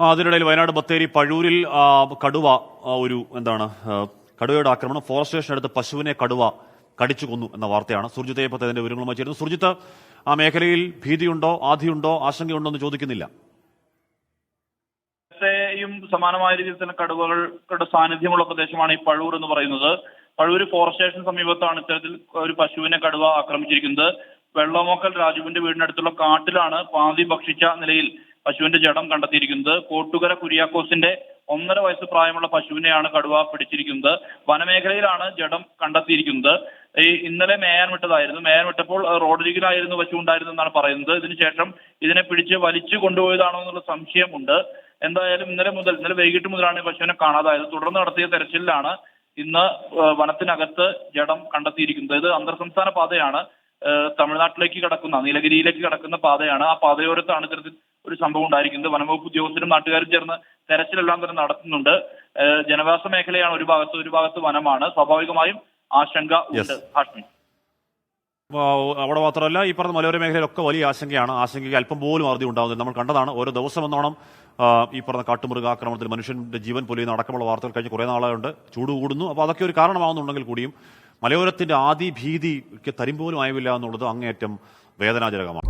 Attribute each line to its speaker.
Speaker 1: അതിനിടയിൽ വയനാട് ബത്തേരി പഴൂരിൽ കടുവ ഒരു എന്താണ് കടുവയുടെ ആക്രമണം. ഫോറസ്റ്റ് സ്റ്റേഷനടുത്ത് പശുവിനെ കടുവ കടിച്ചു കൊന്നു എന്ന വാർത്തയാണ് സുർജിത്തെ ഇപ്പോൾ അതിന്റെ വിവരങ്ങളുമായി ചേരുന്നു സുർജിത്ത് ആ മേഖലയിൽ ഭീതിയുണ്ടോ ആധിയുണ്ടോ ആശങ്കയുണ്ടോ എന്ന് ചോദിക്കുന്നില്ല.
Speaker 2: യും സമാനമായ രീതിയിൽ തന്നെ കടുവകളുടെ സാന്നിധ്യമുള്ള പ്രദേശമാണ് ഈ പഴൂർ എന്ന് പറയുന്നത്. പഴൂർ ഫോറസ്റ്റ് സ്റ്റേഷൻ സമീപത്താണ് ഇത്തരത്തിൽ ഒരു പശുവിനെ കടുവ ആക്രമിച്ചിരിക്കുന്നത്. വെള്ളമോക്കൽ രാജുവിന്റെ വീടിനടുത്തുള്ള കാട്ടിലാണ് പാതി ഭക്ഷിച്ച നിലയിൽ പശുവിന്റെ ജഡം കണ്ടെത്തിയിരിക്കുന്നത്. കോട്ടുകര കുര്യാക്കോസിന്റെ ഒന്നര വയസ്സ് പ്രായമുള്ള പശുവിനെയാണ് കടുവ പിടിച്ചിരിക്കുന്നത്. വനമേഖലയിലാണ് ജഡം കണ്ടെത്തിയിരിക്കുന്നത്. ഈ ഇന്നലെ മേയാൻ വിട്ടതായിരുന്നു. മേയാൻ വിട്ടപ്പോൾ റോഡ് റോഡരികിലായിരുന്നു പശു ഉണ്ടായിരുന്നെന്നാണ് പറയുന്നത്. ഇതിനുശേഷം ഇതിനെ പിടിച്ച് വലിച്ചു കൊണ്ടുപോയതാണോ എന്നുള്ള സംശയമുണ്ട്. എന്തായാലും ഇന്നലെ മുതൽ ഇന്നലെ വൈകിട്ട് മുതലാണ് ഈ പശുവിനെ കാണാതായത്. തുടർന്ന് നടത്തിയ തെരച്ചിലാണ് ഇന്ന് വനത്തിനകത്ത് ജഡം കണ്ടെത്തിയിരിക്കുന്നത്. ഇത് അന്തർ സംസ്ഥാന പാതയാണ് തമിഴ്നാട്ടിലേക്ക് കടക്കുന്ന നീലഗിരിയിലേക്ക് കടക്കുന്ന പാതയാണ്. ആ പാതയോരത്താണ് ഇത്തരത്തിൽ ഒരു സംഭവം ഉണ്ടായിരിക്കുന്നത് വനംവകുപ്പ് ഉദ്യോഗസ്ഥരും നാട്ടുകാരും ചേർന്ന് തെരച്ചിലെല്ലാം തന്നെ നടത്തുന്നുണ്ട്. ജനവാസ മേഖലയാണ് ഒരു ഭാഗത്ത് ഒരു ഭാഗത്ത് വനമാണ്. സ്വാഭാവികമായും ആശങ്ക ഉണ്ട്. ഹാഷ്മി.
Speaker 1: അവിടെ മാത്രമല്ല ഈ പറഞ്ഞ മലയോര മേഖലയിലൊക്കെ വലിയ ആശങ്കയാണ്. ആശങ്കയ്ക്ക് അല്പം പോലും അറുതി ഉണ്ടാകുന്നത് നമ്മൾ കണ്ടതാണ് ഓരോ ദിവസം എന്നോണം ഈ പറഞ്ഞ കാട്ടുമൃഗാക്രമണത്തിൽ മനുഷ്യന്റെ ജീവൻ പൊലിയുന്ന അടക്കമുള്ള വാർത്തകൾ കഴിഞ്ഞ് കുറേ നാളായുണ്ട് ചൂട് കൂടുന്നു. അപ്പോൾ അതൊക്കെ ഒരു കാരണമാകുന്നുണ്ടെങ്കിൽ കൂടിയും മലയോരത്തിന്റെ ആദി ഭീതിക്ക് തരിമ്പോലും ആയില്ല എന്നുള്ളത് അങ്ങേയറ്റം വേദനാജനകമാണ്.